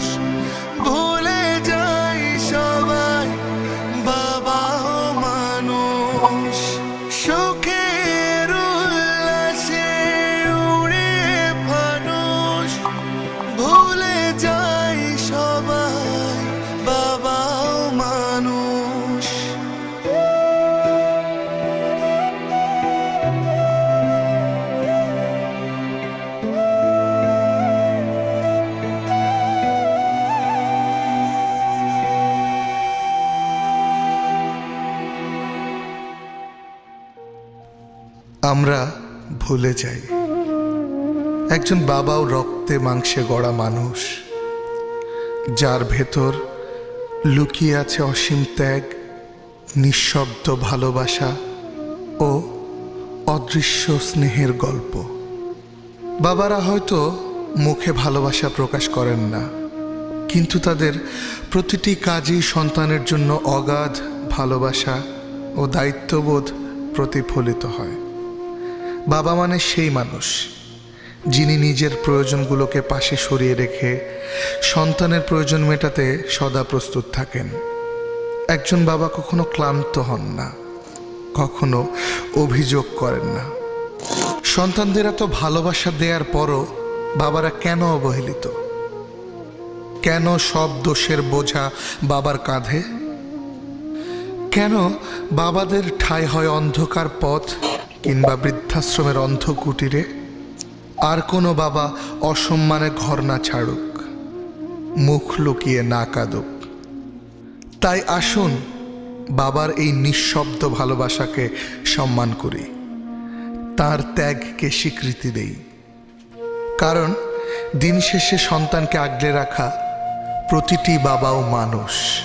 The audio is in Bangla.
মানুষ ভুলে আমরা ভুলে যাই। একজন বাবাও রক্তে মাংসে গড়া মানুষ, যার ভেতর লুকিয়ে আছে অসীম ত্যাগ, নিঃশব্দ ভালোবাসা ও অদৃশ্য স্নেহের গল্প। বাবারা হয়তো মুখে ভালোবাসা প্রকাশ করেন না, কিন্তু তাদের প্রতিটি কাজই সন্তানের জন্য অগাধ ভালোবাসা ও দায়িত্ববোধ প্রতিফলিত হয়। বাবা মানে সেই মানুষ, যিনি নিজের প্রয়োজনগুলোকে পাশে সরিয়ে রেখে সন্তানের প্রয়োজন মেটাতে সদা প্রস্তুত থাকেন। একজন বাবা কখনো ক্লান্ত হন না, কখনো অভিযোগ করেন না। সন্তানদের এত ভালোবাসা দেওয়ার পরও বাবারা কেন অবহেলিত? কেন সব দোষের বোঝা বাবার কাঁধে? কেন বাবাদের ঠাঁই হয় অন্ধকার পথ কিংবা বৃদ্ধাশ্রমের অন্ধ কুটিরে আর কোনো বাবা অসম্মানে ঘর না ছাড়ুক, মুখ লুকিয়ে না কাঁদুক। তাই আসুন, বাবার এই নিঃশব্দ ভালোবাসাকে সম্মান করি। তার ত্যাগকে স্বীকৃতি দেই। কারণ, দিন শেষে সন্তানকে আগলে রাখা প্রতিটি বাবাও মানুষ।